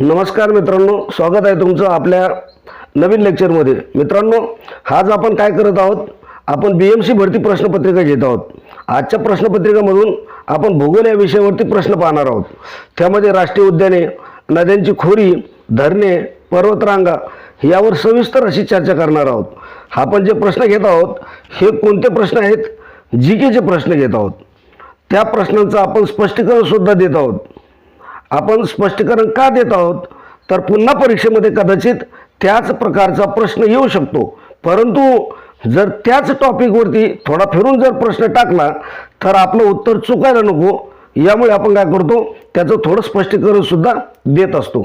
नमस्कार मित्रांनो स्वागत आहे तुमचं आपल्या नवीन लेक्चरमध्ये मित्रांनो आज आपण काय करत आहोत? आपण बी एम सी भरती प्रश्नपत्रिका घेत आहोत. आजच्या प्रश्नपत्रिकेमधून आपण भूगोल या विषयावरती प्रश्न पाहणार आहोत. त्यामध्ये राष्ट्रीय उद्याने नद्यांची खोरी धरणे पर्वतरांगा यावर सविस्तर अशी चर्चा करणार आहोत. आपण जे प्रश्न घेत आहोत हे कोणते प्रश्न आहेत? जी केचे प्रश्न घेत आहोत. त्या प्रश्नांचं आपण स्पष्टीकरणसुद्धा देत आहोत. आपण स्पष्टीकरण का देत आहोत? तर पुन्हा परीक्षेमध्ये कदाचित त्याच प्रकारचा प्रश्न येऊ शकतो. परंतु जर त्याच टॉपिकवरती थोडा फिरून जर प्रश्न टाकला तर आपलं उत्तर चुकायला नको. यामुळे आपण काय करतो? त्याचं थोडं स्पष्टीकरण सुद्धा देत असतो.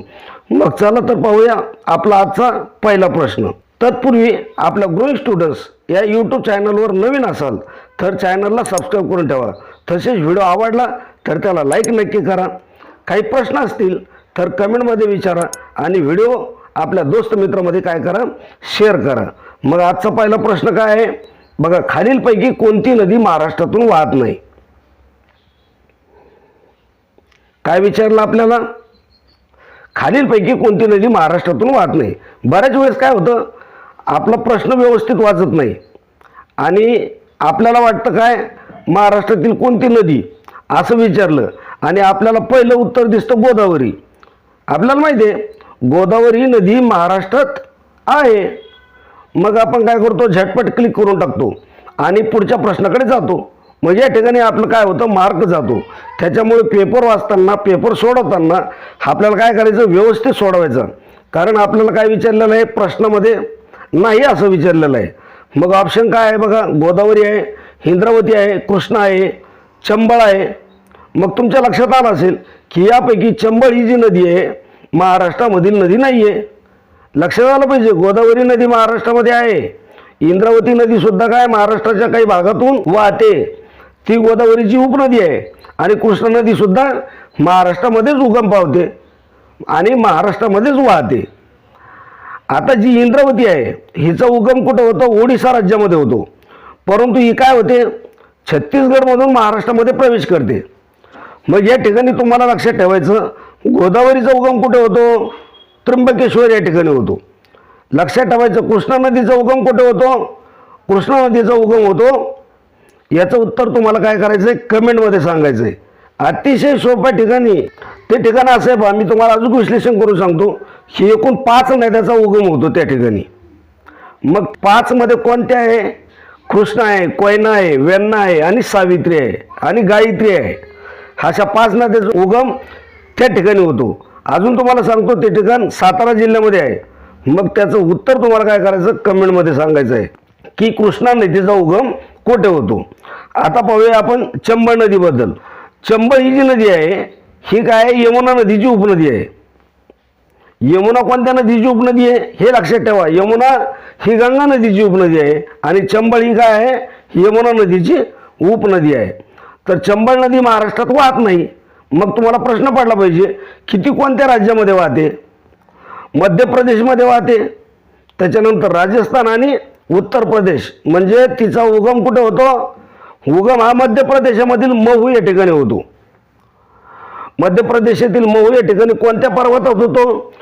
मग चला तर पाहूया आपला आजचा पहिला प्रश्न. तत्पूर्वी आपल्या ग्रोईंग स्टुडंट्स या यूट्यूब चॅनलवर नवीन असाल तर चॅनलला सबस्क्राईब करून ठेवा. तसेच व्हिडिओ आवडला तर त्याला लाईक नक्की करा. काही प्रश्न असतील तर कमेंटमध्ये विचारा आणि व्हिडिओ आपल्या दोस्त मित्रामध्ये काय करा शेअर करा. मग आजचा पहिला प्रश्न काय आहे? बघा खालीलपैकी कोणती नदी महाराष्ट्रातून वाहत नाही? काय विचारलं आपल्याला? खालीलपैकी कोणती नदी महाराष्ट्रातून वाहत नाही? बऱ्याच वेळेस काय होतं आपला प्रश्न व्यवस्थित वाचत नाही. आणि आपल्याला वाटतं काय महाराष्ट्रातील कोणती नदी? असं विचारलं. आणि आपल्याला पहिलं उत्तर दिसतं गोदावरी. आपल्याला माहिती आहे गोदावरी नदी महाराष्ट्रात आहे. मग आपण काय करतो? झटपट क्लिक करून टाकतो. आणि पुढच्या प्रश्नाकडे जातो. मग या ठिकाणी आपलं काय होतं? मार्क जातो. त्याच्यामुळे पेपर वाचताना पेपर सोडवताना आपल्याला काय करायचं? व्यवस्थित सोडवायचं. कारण आपल्याला काय विचारलेलं आहे? प्रश्नामध्ये नाही असं विचारलेलं आहे. मग ऑप्शन काय आहे बघा? गोदावरी आहे इंद्रावती आहे कृष्णा आहे चंबळ आहे. मग तुमच्या लक्षात आलं असेल की यापैकी चंबळ ही जी नदी आहे महाराष्ट्रामधील नदी नाही आहे लक्षात आलं पाहिजे गोदावरी नदी महाराष्ट्रामध्ये आहे. इंद्रावती नदी सुद्धा काय महाराष्ट्राच्या काही भागातून वाहते. ती गोदावरीची उपनदी आहे आणि कृष्णा नदी सुद्धा महाराष्ट्रामध्येच उगम पावते आणि महाराष्ट्रामध्येच वाहते. आता जी इंद्रावती आहे हिचा उगम कुठं होतो? ओडिसा राज्यामध्ये होतो. परंतु ही काय होते? छत्तीसगडमधून महाराष्ट्रामध्ये प्रवेश करते. मग या ठिकाणी तुम्हाला लक्षात ठेवायचं गोदावरीचा उगम कुठे होतो? त्र्यंबकेश्वर या ठिकाणी होतो. लक्षात ठेवायचं कृष्णा नदीचा उगम कुठे होतो? कृष्णा नदीचा उगम होतो. याचं उत्तर तुम्हाला काय करायचं आहे कमेंटमध्ये सांगायचं आहे अतिशय सोप्या ठिकाणी ते ठिकाण असं आहे बा मी तुम्हाला अजून विश्लेषण करून सांगतो. की एकूण पाच नद्याचा उगम होतो त्या ठिकाणी. मग पाचमध्ये कोणत्या आहे? कृष्णा आहे कोयना आहे वेन्ना आहे आणि सावित्री आहे आणि गायत्री आहे. अशा पाच नद्याचा उगम त्या ठिकाणी होतो. अजून तुम्हाला सांगतो ते ठिकाण सातारा जिल्ह्यामध्ये आहे. मग त्याचं उत्तर तुम्हाला काय करायचं? कमेंटमध्ये सांगायचं आहे. की कृष्णा नदीचा उगम कुठे होतो? आता पाहूया आपण चंबळ नदीबद्दल. चंबळ ही जी नदी आहे ही काय आहे? यमुना नदीची उपनदी आहे. यमुना कोणत्या नदीची उपनदी आहे? हे लक्षात ठेवा. यमुना ही गंगा नदीची उपनदी आहे आणि चंबळ ही काय आहे? यमुना नदीची उपनदी आहे. तर चंबळ नदी महाराष्ट्रात वाहत नाही. मग तुम्हाला प्रश्न पडला पाहिजे किती कोणत्या राज्यामध्ये वाहते? मध्य प्रदेशमध्ये वाहते. त्याच्यानंतर राजस्थान आणि उत्तर प्रदेश म्हणजे तिचा उगम कुठे होतो? उगम हा मध्य प्रदेशामधील महू या ठिकाणी होतो. मध्य प्रदेशातील महू या ठिकाणी कोणत्या पर्वतात होतो?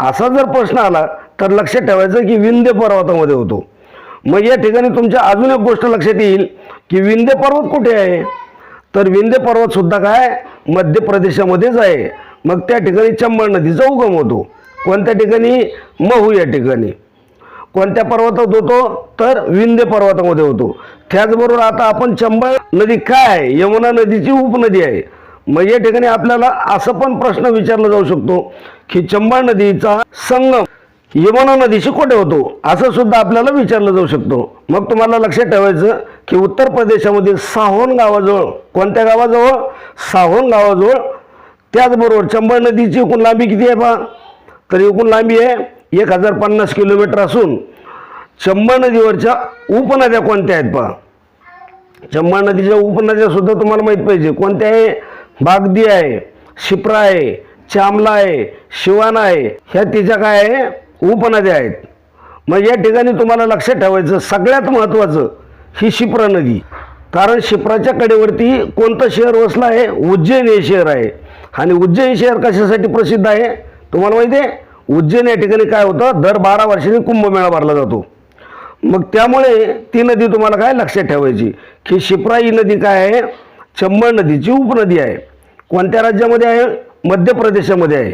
असा जर प्रश्न आला तर लक्षात ठेवायचं की विंध्य पर्वतामध्ये होतो. मग या ठिकाणी तुमच्या अजून एक गोष्ट लक्षात येईल की विंध्य पर्वत कुठे आहे? तर विंध्य पर्वत सुद्धा काय? मध्य प्रदेशामध्येच आहे. मग त्या ठिकाणी चंबळ नदीचा उगम होतो. कोणत्या ठिकाणी? महू या ठिकाणी. कोणत्या पर्वतात होतो? तर विंध्य पर्वतामध्ये होतो. त्याचबरोबर आता आपण चंबळ नदी काय आहे? यमुना नदीची उपनदी आहे. मग या ठिकाणी आपल्याला असं पण प्रश्न विचारला जाऊ शकतो की चंबळ नदीचा संगम यमुना नदीशी कुठे होतो? असं सुद्धा आपल्याला विचारलं जाऊ शकतो. मग तुम्हाला लक्षात ठेवायचं की उत्तर प्रदेशामधील साहोन गावाजवळ कोणत्या गावाजवळ? साहोन गावाजवळ. त्याचबरोबर चंबळ नदीची एकूण लांबी किती आहे पहा? तर एकूण लांबी आहे एक हजार पन्नास किलोमीटर असून चंबळ नदीवरच्या उपनद्या कोणत्या आहेत पहा? चंबळ नदीच्या उपनद्या सुद्धा तुम्हाला माहीत पाहिजे. कोणत्या आहे? बागदी आहे शिप्रा आहे चामला आहे शिवाना आहे. ह्या तिच्या काय आहे? उपनद्या आहेत. मग या ठिकाणी तुम्हाला लक्षात ठेवायचं सगळ्यात महत्त्वाचं ही शिप्रा नदी. कारण शिप्राच्या कडेवरती कोणतं शहर वसलं आहे? उज्जैन हे शहर आहे. आणि उज्जैन शहर कशासाठी प्रसिद्ध आहे? तुम्हाला माहिती आहे? उज्जैन या ठिकाणी काय होतं? दर बारा वर्षांनी कुंभमेळा भरला जातो. मग त्यामुळे ती नदी तुम्हाला काय लक्षात ठेवायची? की शिप्रा ही नदी काय आहे? चंबळ नदीची उपनदी आहे. कोणत्या राज्यामध्ये आहे? मध्य प्रदेशामध्ये आहे.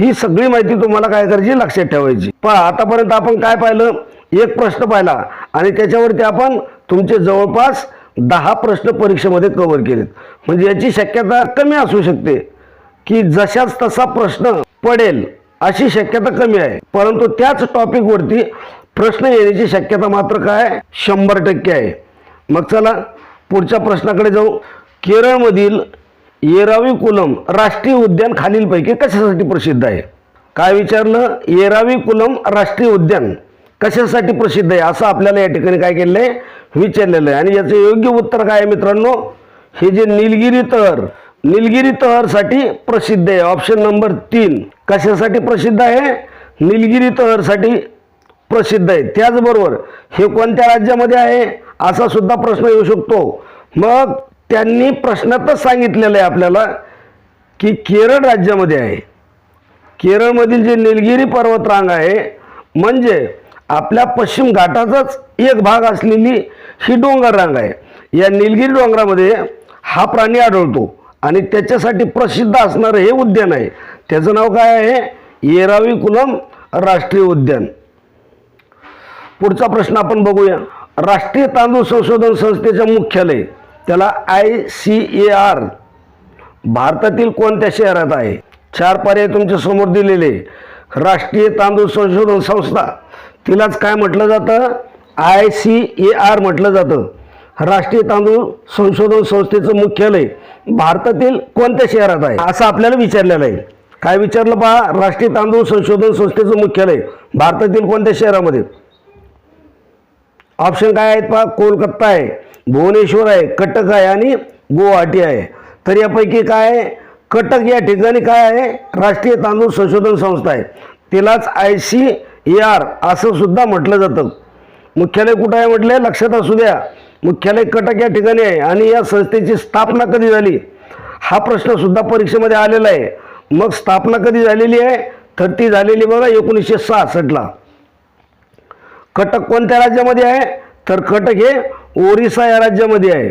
ही सगळी माहिती तुम्हाला काय करायची? लक्षात ठेवायची. पहा आतापर्यंत आपण काय पाहिलं? एक प्रश्न पाहिला. आणि त्याच्यावरती आपण तुमचे जवळपास दहा प्रश्न परीक्षेमध्ये कव्हर केलेत. म्हणजे याची शक्यता कमी असू शकते की जशाच तसा प्रश्न पडेल अशी शक्यता कमी आहे. परंतु त्याच टॉपिकवरती प्रश्न येण्याची शक्यता मात्र काय? शंभर टक्के आहे. मग चला पुढच्या प्रश्नाकडे जाऊ. केरळमधील येरावी कुलम राष्ट्रीय उद्यान खालीलपैकी कशासाठी प्रसिद्ध आहे? काय विचारलं? येरावी कुलम राष्ट्रीय उद्यान कशासाठी प्रसिद्ध आहे? असं आपल्याला या ठिकाणी काय केलं आहे? विचारलेलं आहे. आणि याचं योग्य उत्तर काय आहे मित्रांनो? हे जे निलगिरी तहर निलगिरी तहरसाठी प्रसिद्ध आहे. ऑप्शन नंबर तीन. कशासाठी प्रसिद्ध आहे? निलगिरी तहरसाठी प्रसिद्ध आहे. त्याचबरोबर हे कोणत्या राज्यामध्ये आहे? असा सुद्धा प्रश्न येऊ शकतो. मग त्यांनी प्रश्नातच सांगितलेलं आहे आपल्याला की केरळ राज्यामध्ये आहे. केरळमधील जे निलगिरी पर्वतरांग आहे म्हणजे आपल्या पश्चिम घाटाचाच एक भाग असलेली ही डोंगर रांग आहे. या निलगिरी डोंगरामध्ये हा प्राणी आढळतो आणि त्याच्यासाठी प्रसिद्ध असणारं हे उद्यान आहे. त्याचं नाव काय आहे? येरावी कुलम राष्ट्रीय उद्यान. पुढचा प्रश्न आपण बघूया. राष्ट्रीय तांदूळ संशोधन संस्थेचं मुख्यालय त्याला आय सी ए आर भारतातील कोणत्या शहरात आहे? चार पर्याय तुमच्यासमोर दिलेले. राष्ट्रीय तांदूळ संशोधन संस्था तिलाच काय म्हटलं जातं? आय सी ए आर म्हटलं जातं. राष्ट्रीय तांदूळ संशोधन संस्थेचं मुख्यालय भारतातील कोणत्या शहरात आहे? असं आपल्याला विचारलेलं आहे. काय विचारलं पहा राष्ट्रीय तांदूळ संशोधन संस्थेचं मुख्यालय भारतातील कोणत्या शहरामध्ये? ऑप्शन काय आहेत पहा कोलकाता आहे भुवनेश्वर आहे कटक आहे आणि गुवाहाटी आहे. तर यापैकी काय आहे? कटक या ठिकाणी काय आहे? राष्ट्रीय तांदूळ संशोधन संस्था आहे. तिलाच आय सी ए आर असं सुद्धा म्हटलं जातं. मुख्यालय कुठं आहे म्हटलं? लक्षात असू द्या. मुख्यालय कटक या ठिकाणी आहे आणि या संस्थेची स्थापना कधी झाली? हा प्रश्न सुद्धा परीक्षेमध्ये आलेला आहे. मग स्थापना कधी झालेली आहे? तर ती झालेली बघा एकोणीसशे सहासष्टला. कटक कोणत्या राज्यामध्ये आहे? तर कटक हे ओरिसा या राज्यामध्ये आहे.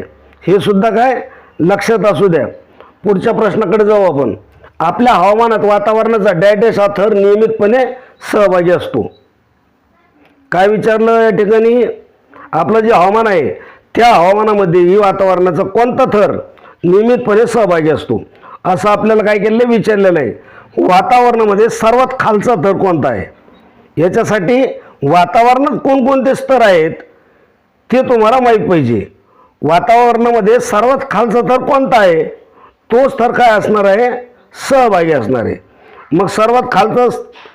हे सुद्धा काय? लक्षात असू द्या. पुढच्या प्रश्नाकडे जाऊ आपण. आपल्या हवामानात वातावरणाचा डॅडेस हा थर नियमितपणे सहभागी असतो. काय विचारलं या ठिकाणी? आपलं जे हवामान आहे त्या हवामानामध्ये ही वातावरणाचा कोणता थर नियमितपणे सहभागी असतो? असं आपल्याला काय केलेलं विचारलेलं आहे. वातावरणामध्ये सर्वात खालचा थर कोणता आहे? याच्यासाठी वातावरणात कोणकोणते स्तर आहेत ते तुम्हाला माहीत पाहिजे. वातावरणामध्ये सर्वात खालचा थर कोणता आहे? तो स्तर काय असणार आहे? सहभागी असणार आहे. मग सर्वात खालचा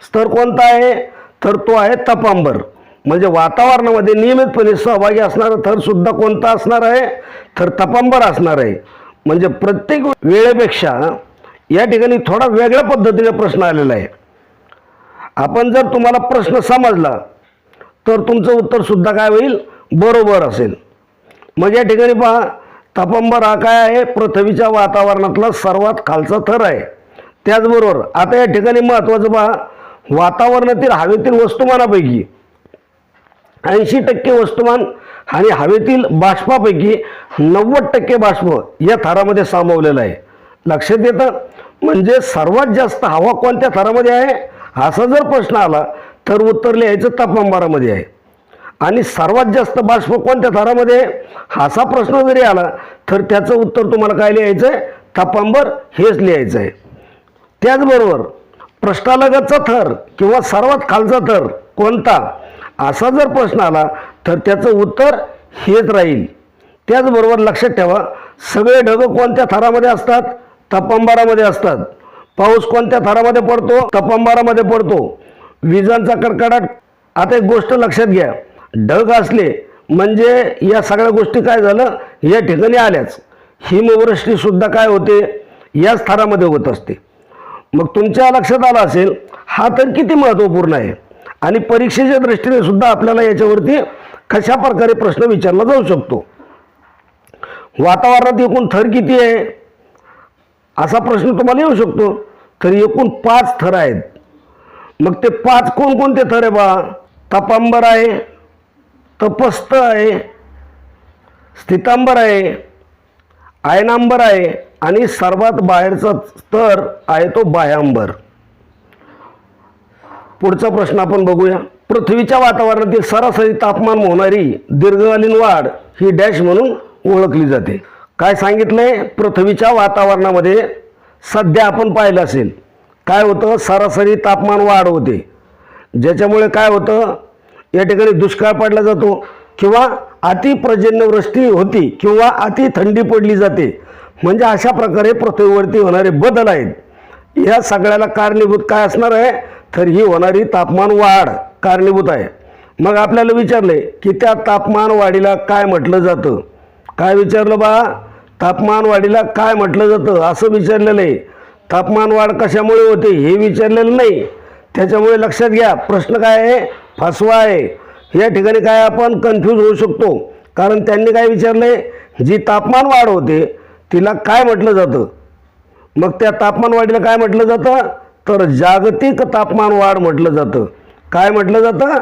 स्तर कोणता आहे? तर तो आहे तपांबर म्हणजे वातावरणामध्ये नियमितपणे सहभागी असणारा थरसुद्धा कोणता असणार आहे? थर तपांबर असणार आहे. म्हणजे प्रत्येक वेळेपेक्षा या ठिकाणी थोडा वेगळ्या पद्धतीने प्रश्न आलेला आहे. आपण जर तुम्हाला प्रश्न समजला तर तुमचं उत्तरसुद्धा काय होईल? बरोबर असेल. मग या ठिकाणी पहा तपंबर हा काय आहे? पृथ्वीच्या वातावरणातला सर्वात खालचा थर आहे. त्याचबरोबर आता या ठिकाणी महत्त्वाचं पहा वातावरणातील हवेतील वस्तुमानापैकी ऐंशी टक्के वस्तुमान आणि हवेतील बाष्पापैकी नव्वद टक्के बाष्प या थरामध्ये सामावलेलं आहे. लक्षात येतं? म्हणजे सर्वात जास्त हवा कोणत्या थरामध्ये आहे? असा जर प्रश्न आला तर उत्तर लिहायचं तापमानभारामध्ये आहे. आणि सर्वात जास्त बाष्प कोणत्या थरामध्ये आहे? असा प्रश्न जरी आला तर त्याचं उत्तर तुम्हाला काय लिहायचं आहे? तापांबर हेच लिहायचं आहे. त्याचबरोबर प्रश्नालगतचा थर किंवा सर्वात खालचा थर कोणता? असा जर प्रश्न आला तर त्याचं उत्तर हेच राहील. त्याचबरोबर लक्षात ठेवा सगळे ढग कोणत्या थरामध्ये असतात? तपंबारामध्ये असतात. पाऊस कोणत्या थरामध्ये पडतो? तपंबारामध्ये पडतो. विजांचा कडकडाट आता एक गोष्ट लक्षात घ्या. ढग असले म्हणजे या सगळ्या गोष्टी काय झालं? या ठिकाणी आल्याच. हिमवृष्टीसुद्धा काय होते? याच थरामध्ये होत असते. मग तुमच्या लक्षात आलं असेल हा तर किती महत्त्वपूर्ण आहे? आणि परीक्षेच्या दृष्टीने सुद्धा आपल्याला याच्यावरती कशा प्रकारे प्रश्न विचारला जाऊ शकतो. वातावरणात एकूण थर किती आहे? असा प्रश्न तुम्हाला येऊ शकतो. तर एकूण पाच थर आहेत. मग ते पाच कोणकोणते थर आहे बा? तपांबर आहे तपस्थ आहे स्थितांबर आहे आयनांबर आहे आणि सर्वात बाहेरचा स्तर आहे तो बायांबर. पुढचा प्रश्न आपण बघूया. पृथ्वीच्या वातावरणातील सरासरी तापमान होणारी दीर्घकालीन वाढ ही डॅश म्हणून ओळखली जाते. काय सांगितलंय? पृथ्वीच्या वातावरणामध्ये सध्या आपण पाहिलं असेल काय होतं? सरासरी तापमान वाढ होते. ज्याच्यामुळे काय होतं? या ठिकाणी दुष्काळ पडला जातो किंवा अतिप्रजन्यवृष्टी होती किंवा अति थंडी पडली जाते. म्हणजे अशा प्रकारे पृथ्वीवरती होणारे बदल आहेत. या सगळ्याला कारणीभूत काय असणार आहे? तर ही होणारी तापमान वाढ कारणीभूत आहे. मग आपल्याला विचारले की त्या तापमान वाढीला काय म्हटलं जातं? काय विचारलं बा? तापमान वाढीला काय म्हटलं जातं? असं विचारलेलं आहे. तापमान वाढ कशामुळे होते हे विचारलेलं नाही. त्याच्यामुळे लक्षात घ्या प्रश्न काय आहे? फसवा आहे. या ठिकाणी काय आपण कन्फ्यूज होऊ शकतो. कारण त्यांनी काय विचारलंय? जी तापमान वाढ होते तिला काय म्हटलं जातं? मग त्या तापमान वाढीला काय म्हटलं जातं? तर जागतिक तापमान वाढ म्हटलं जातं. काय म्हटलं जातं?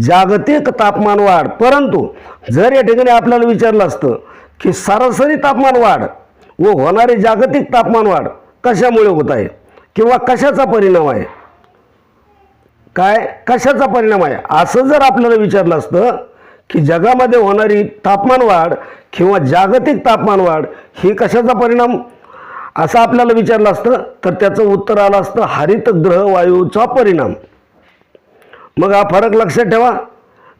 जागतिक तापमान वाढ. परंतु जर या ठिकाणी आपल्याला विचारलं असतं की सरासरी तापमान वाढ व होणारी जागतिक तापमान वाढ कशामुळे होत आहे? किंवा कशाचा परिणाम आहे? काय? कशाचा परिणाम आहे? असं जर आपल्याला विचारलं असतं की जगामध्ये होणारी तापमान वाढ किंवा जागतिक तापमान वाढ ही कशाचा परिणाम? असं आपल्याला विचारलं असतं तर त्याचं उत्तर आलं असतं हरितगृह वायूचा परिणाम. मग हा फरक लक्षात ठेवा.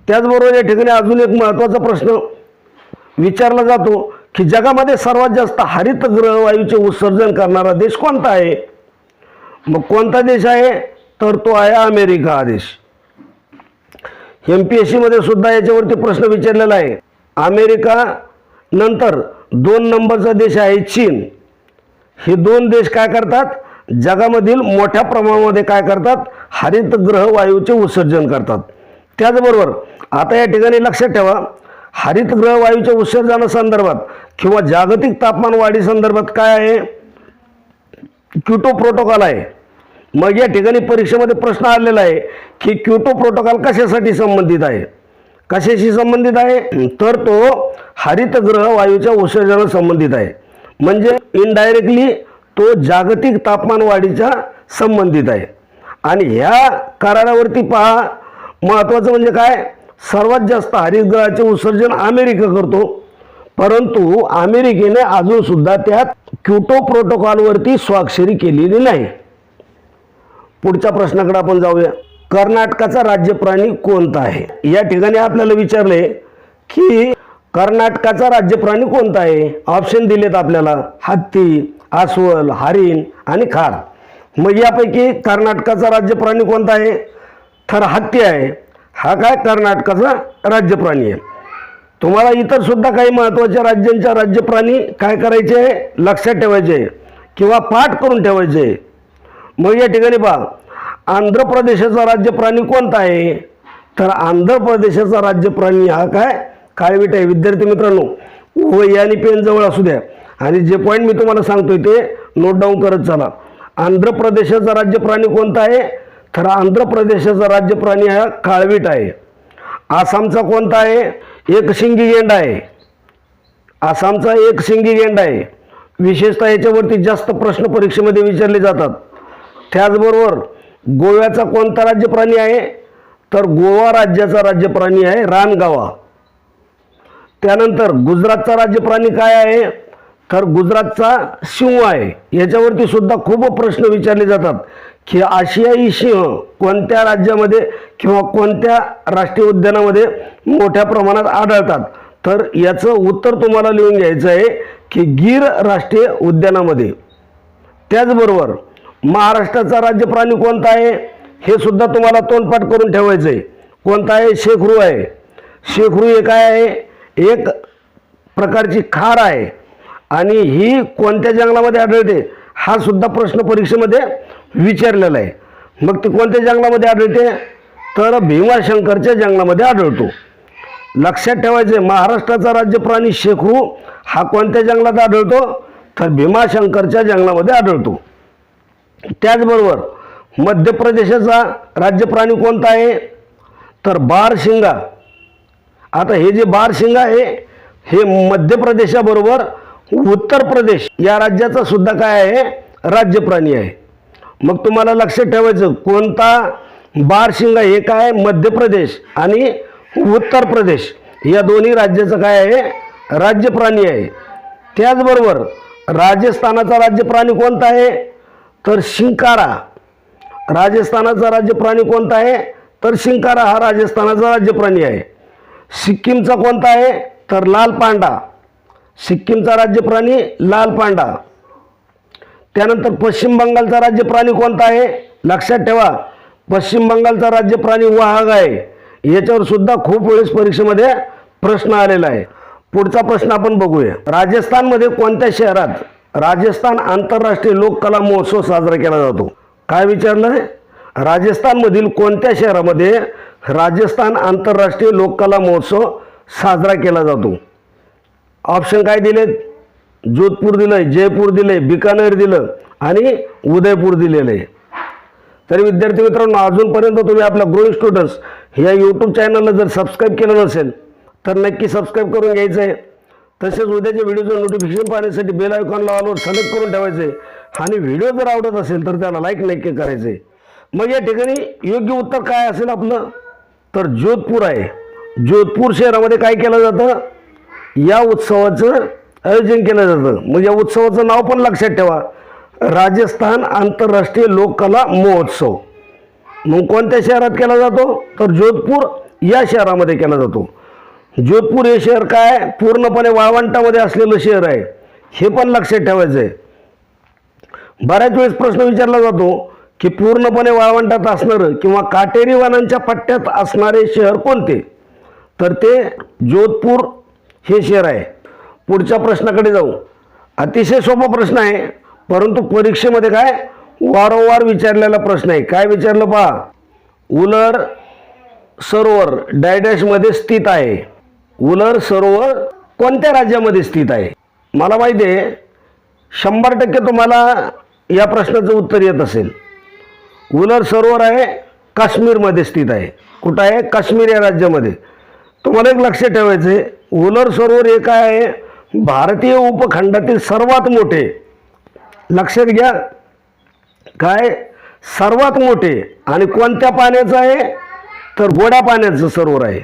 त्याचबरोबर या ठिकाणी अजून एक महत्त्वाचा प्रश्न विचारला जातो की जगामध्ये सर्वात जास्त हरितगृह वायूचे उत्सर्जन करणारा देश कोणता आहे? मग कोणता देश आहे? तर तो आहे अमेरिका हा देश एम पी एस सीमध्ये सुद्धा याच्यावरती प्रश्न विचारलेला आहे. अमेरिका नंतर दोन नंबरचा देश आहे चीन. हे दोन देश काय करतात? जगामधील मोठ्या प्रमाणामध्ये काय करतात? हरितग्रह वायूचे उत्सर्जन करतात. त्याचबरोबर आता या ठिकाणी लक्षात ठेवा हरितगृह वायूच्या उत्सर्जनासंदर्भात किंवा जागतिक तापमान वाढी संदर्भात काय आहे? क्युटो प्रोटोकॉल आहे. मग या ठिकाणी परीक्षेमध्ये प्रश्न आलेला आहे की क्युटो प्रोटोकॉल कशासाठी संबंधित आहे? कशाशी संबंधित आहे? तर तो हरितगृह वायूच्या उत्सर्जना संबंधित आहे. म्हणजे इनडायरेक्टली तो जागतिक तापमान वाढीच्या संबंधित आहे. आणि ह्या करारावरती पहा महत्त्वाचं म्हणजे काय? सर्वात जास्त हरितगृहाचे उत्सर्जन अमेरिका करतो. परंतु अमेरिकेने अजूनसुद्धा त्यात क्युटो प्रोटोकॉलवरती स्वाक्षरी केलेली नाही. पुढच्या प्रश्नाकडे आपण जाऊया. कर्नाटकाचा राज्य प्राणी कोणता आहे? या ठिकाणी आपल्याला विचारले की कर्नाटकाचा राज्य प्राणी कोणता आहे? ऑप्शन दिलेत आपल्याला. हत्ती अस्वल हरिण आणि खार. मग यापैकी कर्नाटकाचा राज्य प्राणी कोणता आहे? तर हत्ती आहे. हा काय कर्नाटकाचा राज्य प्राणी आहे. तुम्हाला इतर सुद्धा काही महत्त्वाच्या राज्यांच्या राज्य प्राणी काय करायचे आहे? लक्षात ठेवायचे आहे. किंवा पाठ करून ठेवायचे मग या ठिकाणी पहा. आंध्र प्रदेशाचा राज्य प्राणी कोणता आहे? तर आंध्र प्रदेशाचा राज्य प्राणी हा काय? काळवीट आहे? विद्यार्थी मित्रांनो वही आणि पेन जवळ असू द्या. आणि जे पॉईंट मी तुम्हाला सांगतोय ते नोट डाऊन करत चला. आंध्र प्रदेशाचा राज्य प्राणी कोणता आहे? तर आंध्र प्रदेशाचा राज्य प्राणी हा काळवीट आहे. आसामचा कोणता आहे? एक शिंगी गेंडा आहे. आसामचा एक शिंगी गेंडा आहे. विशेषतः याच्यावरती जास्त प्रश्न परीक्षेमध्ये विचारले जातात. त्याचबरोबर गोव्याचा कोणता राज्य प्राणी आहे? तर गोवा राज्याचा राज्य प्राणी आहे रानगावा. त्यानंतर गुजरातचा राज्य प्राणी काय आहे? तर गुजरातचा सिंह आहे. याच्यावरती सुद्धा खूप प्रश्न विचारले जातात की आशियाई सिंह कोणत्या राज्यामध्ये किंवा कोणत्या राष्ट्रीय उद्यानामध्ये मोठ्या प्रमाणात आढळतात? तर याचं उत्तर तुम्हाला लिहून घ्यायचं आहे की गीर राष्ट्रीय उद्यानामध्ये. त्याचबरोबर महाराष्ट्राचा राज्य प्राणी कोणता आहे? हे सुद्धा तुम्हाला तोंडपाठ करून ठेवायचं आहे कोणता आहे? शेखरू आहे. शेखरू हे काय आहे? एक प्रकारची खार आहे. आणि ही कोणत्या जंगलामध्ये आढळते? हा सुद्धा प्रश्न परीक्षेमध्ये विचारलेला आहे. मग ती कोणत्या जंगलामध्ये आढळते? तर भीमाशंकरच्या जंगलामध्ये आढळतो. लक्षात ठेवायचे महाराष्ट्राचा राज्य प्राणी शेखरू हा कोणत्या जंगलात आढळतो? तर भीमाशंकरच्या जंगलामध्ये आढळतो. त्याचबरोबर मध्य प्रदेशाचा राज्य प्राणी कोणता आहे? तर बारशिंगा. आता हे जे बारशिंगा आहे हे मध्य प्रदेशाबरोबर उत्तर प्रदेश या राज्याचा सुद्धा काय आहे? राज्य प्राणी आहे. मग तुम्हाला लक्षात ठेवायचं कोणता बारशिंगा हे काय मध्य प्रदेश आणि उत्तर प्रदेश या दोन्ही राज्याचं काय आहे? राज्य प्राणी आहे. त्याचबरोबर राजस्थानाचा राज्य प्राणी कोणता आहे? तर शिंकारा. राजस्थानाचा राज्य प्राणी कोणता आहे? तर शिंकारा हा राजस्थानाचा राज्य प्राणी आहे. सिक्कीमचा कोणता आहे? तर लाल पांडा. सिक्कीमचा राज्य प्राणी लाल पांडा. त्यानंतर पश्चिम बंगालचा राज्य प्राणी कोणता आहे? लक्षात ठेवा पश्चिम बंगालचा राज्य प्राणी वाहक आहे. याच्यावर सुद्धा खूप वेळेस परीक्षेमध्ये प्रश्न आलेला आहे. पुढचा प्रश्न आपण बघूया. राजस्थानमध्ये कोणत्या शहरात राजस्थान आंतरराष्ट्रीय लोककला महोत्सव साजरा केला जातो? काय विचारलं आहे राजस्थानमधील कोणत्या शहरामध्ये राजस्थान आंतरराष्ट्रीय लोककला महोत्सव साजरा केला जातो. ऑप्शन काय दिलेत जोधपूर दिलंय जयपूर दिलंय बिकानेर दिलं आणि उदयपूर दिलेलं. आहे तरी विद्यार्थी मित्रांनो अजूनपर्यंत तुम्ही आपल्या ग्रोईंग स्टुडंट्स या यूट्यूब चॅनलला जर सबस्क्राईब केलं नसेल तर नक्की सबस्क्राईब करून घ्यायचं आहे. तसेच उद्याच्या व्हिडिओचं नोटिफिकेशन पाहण्यासाठी बेल आयकॉनला ऑलवर सिलेक्ट करून ठेवायचं आहे. आणि व्हिडिओ जर आवडत असेल तर त्याला लाईक नक्की करायचं आहे. मग या ठिकाणी योग्य उत्तर काय असेल आपलं? तर जोधपूर आहे. जोधपूर शहरामध्ये काय केलं जातं? या उत्सवाचं आयोजन केलं जातं. मग या उत्सवाचं नाव पण लक्षात ठेवा. राजस्थान आंतरराष्ट्रीय लोककला महोत्सव. मग कोणत्या शहरात केला जातो? तर जोधपूर या शहरामध्ये केला जातो. जोधपूर हे शहर काय? पूर्णपणे वाळवंटामध्ये असलेलं शहर आहे. हे पण लक्षात ठेवायचं आहे बऱ्याच वेळेस प्रश्न विचारला जातो की पूर्णपणे वाळवंटात असणारं किंवा काटेरी वनांच्या पट्ट्यात असणारे शहर कोणते? तर ते जोधपूर हे शहर आहे. पुढच्या प्रश्नाकडे जाऊ. अतिशय सोपा प्रश्न आहे परंतु परीक्षेमध्ये काय? वारंवार विचारलेला प्रश्न आहे. काय विचारलं पहा? उलर सरोवर डायडॅशमध्ये स्थित आहे. उलर सरोवर कोणत्या राज्यामध्ये स्थित आहे? मला माहिती आहे शंभर टक्के तुम्हाला या प्रश्नाचं उत्तर येत असेल. उलर सरोवर आहे काश्मीरमध्ये स्थित आहे. कुठं आहे? काश्मीर या राज्यामध्ये. तुम्हाला एक लक्ष ठेवायचं आहे उलर सरोवर हे काय आहे भारतीय उपखंडातील सर्वात मोठे. लक्षात घ्या. काय? सर्वात मोठे आणि कोणत्या पाण्याचं आहे? तर गोड्या पाण्याचं सरोवर आहे.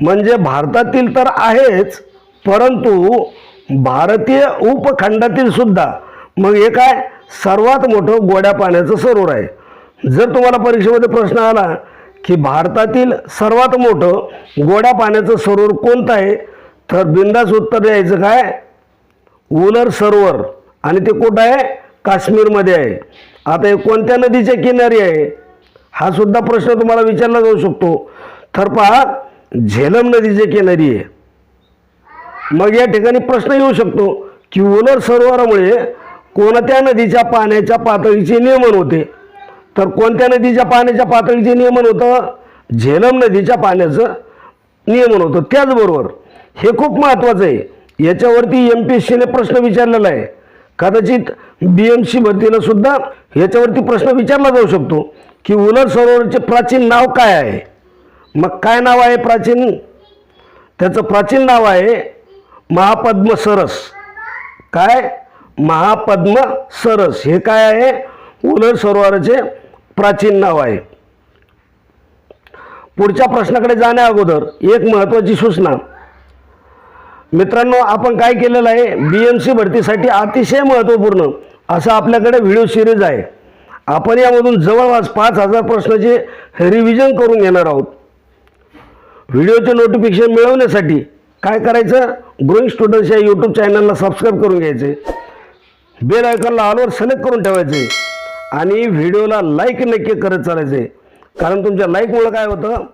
म्हणजे भारतातील तर आहेच परंतु भारतीय उपखंडातील सुद्धा. मग हे काय? सर्वात मोठं गोड्या पाण्याचं सरोवर आहे. जर तुम्हाला परीक्षेमध्ये प्रश्न आला की भारतातील सर्वात मोठं गोड्या पाण्याचं सरोवर कोणतं आहे तर बिंदास उत्तर द्यायचं काय? उलर सरोवर. आणि ते कुठं आहे? काश्मीरमध्ये आहे. आता हे कोणत्या नदीच्या किनारी आहे? हा सुद्धा प्रश्न तुम्हाला विचारला जाऊ शकतो. तर पहा झेलम नदीच्या किनारी आहे. मग या ठिकाणी प्रश्न येऊ शकतो की उलर सरोवरामुळे कोणत्या नदीच्या पाण्याच्या पातळीचे नियमन होते? तर कोणत्या नदीच्या पाण्याच्या पातळीचे नियमन होतं? झेलम नदीच्या पाण्याचं नियमन होतं. त्याचबरोबर हे खूप महत्त्वाचं आहे. याच्यावरती एम पी एस सीने प्रश्न विचारलेला आहे. कदाचित बी एम सी भरतीनं सुद्धा याच्यावरती प्रश्न विचारला जाऊ शकतो की उलर सरोवरचे प्राचीन नाव काय आहे? मग काय नाव आहे प्राचीन? त्याचं प्राचीन नाव आहे महापद्म सरस काय? महापद्म सरस. हे काय आहे? उलर सरोवराचे प्राचीन नाव आहे. पुढच्या प्रश्नाकडे जाण्या अगोदर एक महत्त्वाची सूचना. मित्रांनो आपण काय केलेलं आहे? बी एम सी भरतीसाठी अतिशय महत्त्वपूर्ण असं आपल्याकडे व्हिडिओ सिरीज आहे. आपण यामधून जवळपास पाच हजार प्रश्नाचे रिव्हिजन करून घेणार आहोत. व्हिडिओचे नोटिफिकेशन मिळवण्यासाठी काय करायचं? ग्रोईंग स्टुडंट्स या यूट्यूब चॅनलला सबस्क्राईब करून घ्यायचे. बेल आयकॉनला ऑलवर सिलेक्ट करून ठेवायचे. आणि व्हिडिओला लाईक नक्की करत चालायचे. कारण तुमच्या लाईकमुळं काय होतं?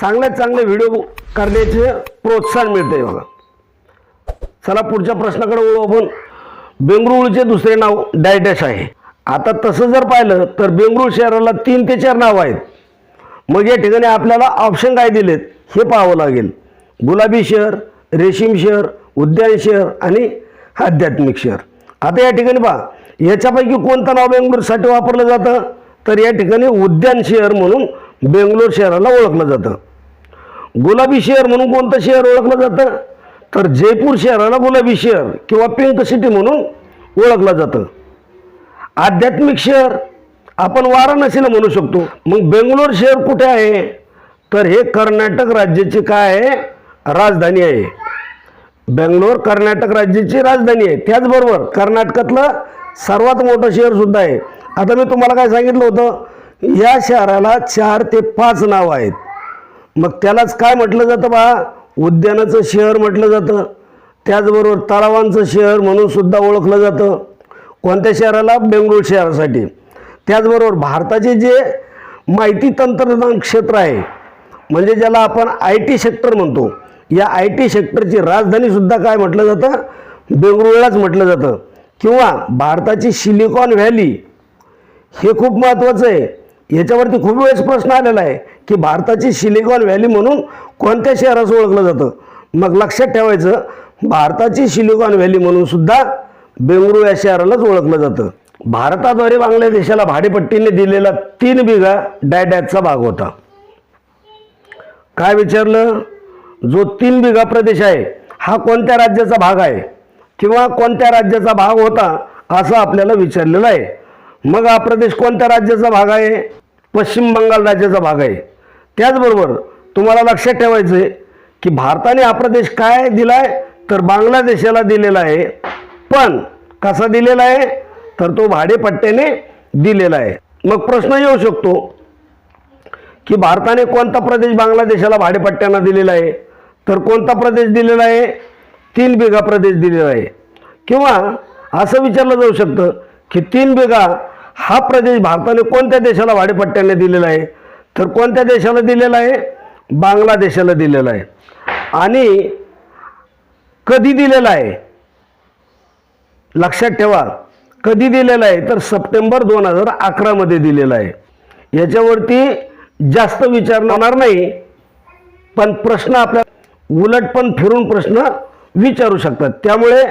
चांगल्यात चांगले व्हिडिओ करण्याचे प्रोत्साहन मिळते बघा. चला पुढच्या प्रश्नाकडे वळू आपण. बेंगळुरूचे दुसरे नाव डायडॅश आहे. आता तसं जर पाहिलं तर बेंगळुरू शहराला तीन ते चार नाव आहेत. मग या ठिकाणी आपल्याला ऑप्शन काय दिलेत हे पाहावं लागेल. गुलाबी शहर रेशीम शहर उद्यान शहर आणि आध्यात्मिक शहर. आता या ठिकाणी पहा याच्यापैकी कोणतं नाव बेंगलोरसाठी वापरलं जातं? तर या ठिकाणी उद्यान शहर म्हणून बेंगलोर शहराला ओळखलं जातं. गुलाबी शहर म्हणून कोणतं शहर ओळखलं जातं? तर जयपूर शहराला गुलाबी शहर किंवा पिंक सिटी म्हणून ओळखलं जातं. आध्यात्मिक शहर आपण वाराणसीला म्हणू शकतो. मग बेंगलोर शहर कुठे आहे? तर हे कर्नाटक राज्याची काय आहे? राजधानी आहे. बेंगलोर कर्नाटक राज्याची राजधानी आहे. त्याचबरोबर कर्नाटकातलं सर्वात मोठं शहर सुद्धा आहे. आता मी तुम्हाला काय सांगितलं होतं? या शहराला चार ते पाच नाव आहेत. मग त्यालाच काय म्हटलं जातं बा? उद्यानाचं शहर म्हटलं जातं. त्याचबरोबर तलावांचं शहर म्हणून सुद्धा ओळखलं जातं. कोणत्या शहराला? बेंगळूर शहरासाठी. त्याचबरोबर भारताचे जे माहिती तंत्रज्ञान क्षेत्र आहे म्हणजे ज्याला आपण आय टी सेक्टर म्हणतो या आय टी सेक्टरची राजधानीसुद्धा काय म्हटलं जातं? बेंगळुरूलाच म्हटलं जातं. किंवा भारताची सिलिकॉन व्हॅली हे खूप महत्त्वाचं आहे. याच्यावरती खूप वेळेस प्रश्न आलेला आहे की भारताची सिलिकॉन व्हॅली म्हणून कोणत्या शहरास ओळखलं जातं? मग लक्षात ठेवायचं भारताची सिलिकॉन व्हॅली म्हणून सुद्धा बेंगळुरू या शहरालाच ओळखलं जातं. भारताद्वारे बांगलादेशाला भाडेपट्टीने दिलेला तीन बिघा डॅडॅचा भाग होता. काय विचारलं? जो तीन बिघा प्रदेश आहे हा कोणत्या राज्याचा भाग आहे? किंवा कोणत्या राज्याचा भाग होता असं आपल्याला विचारलेलं आहे. मग हा प्रदेश कोणत्या राज्याचा भाग आहे? पश्चिम बंगाल राज्याचा भाग आहे. त्याचबरोबर तुम्हाला लक्षात ठेवायचं आहे की भारताने हा प्रदेश काय दिला आहे तर बांगलादेशाला दिलेला आहे. पण कसा दिलेला आहे? तर तो भाडेपट्ट्याने दिलेला आहे. मग प्रश्न येऊ शकतो की भारताने कोणता प्रदेश बांगलादेशाला भाडेपट्ट्यांना दिलेला आहे? तर कोणता प्रदेश दिलेला आहे? तीन बिघा प्रदेश दिलेला आहे. किंवा असं विचारलं जाऊ शकतं की तीन बिघा हा प्रदेश भारताने कोणत्या देशाला भाडेपट्ट्याने दिलेला आहे? तर कोणत्या देशाला दिलेला आहे? बांगलादेशाला दिलेला आहे. आणि कधी दिलेला आहे? लक्षात ठेवा. कधी दिलेला आहे? तर सप्टेंबर दोन हजार अकरामध्ये दिलेला आहे. याच्यावरती जास्त विचारणार नाही पण प्रश्न आपल्या उलट पण फिरून प्रश्न विचारू शकतात. त्यामुळे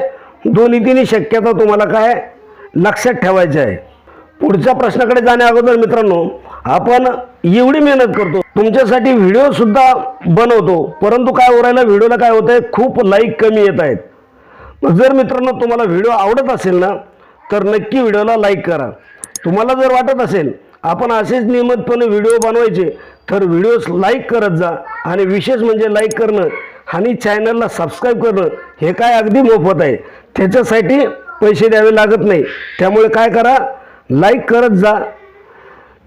दोन्ही तिन्ही शक्यता तुम्हाला काय लक्षात ठेवायचं आहे. पुढच्या प्रश्नाकडे जाण्या अगोदर मित्रांनो आपण एवढी मेहनत करतो तुमच्यासाठी व्हिडिओ सुद्धा बनवतो परंतु काय हो उरायला व्हिडिओला काय होत आहे खूप लाईक कमी येत आहेत. जर मित्रांनो तुम्हाला व्हिडिओ आवडत असेल ना तर नक्की व्हिडिओला लाईक करा. तुम्हाला जर वाटत असेल आपण असेच नियमितपणे व्हिडिओ बनवायचे तर व्हिडिओज लाईक करत जा. आणि विशेष म्हणजे लाईक करणं आणि चॅनलला सबस्क्राईब करणं हे काय अगदी मोफत आहे. त्याच्यासाठी पैसे द्यावे लागत नाही. त्यामुळे काय करा लाईक करत जा.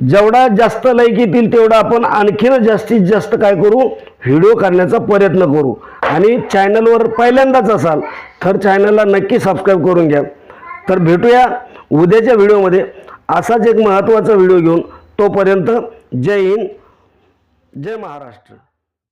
जेवढा जास्त लाईक येतील तेवढा आपण आणखीन जास्तीत जास्त काय करू व्हिडिओ करण्याचा प्रयत्न करू. आणि चॅनलवर पहिल्यांदाच असाल तर चॅनलला नक्की सबस्क्राईब करून घ्या. तर भेटूया उद्याच्या व्हिडिओमध्ये. असाच एक महत्त्वाचा व्हिडिओ घेऊन तोपर्यंत जय हिंद जय महाराष्ट्र.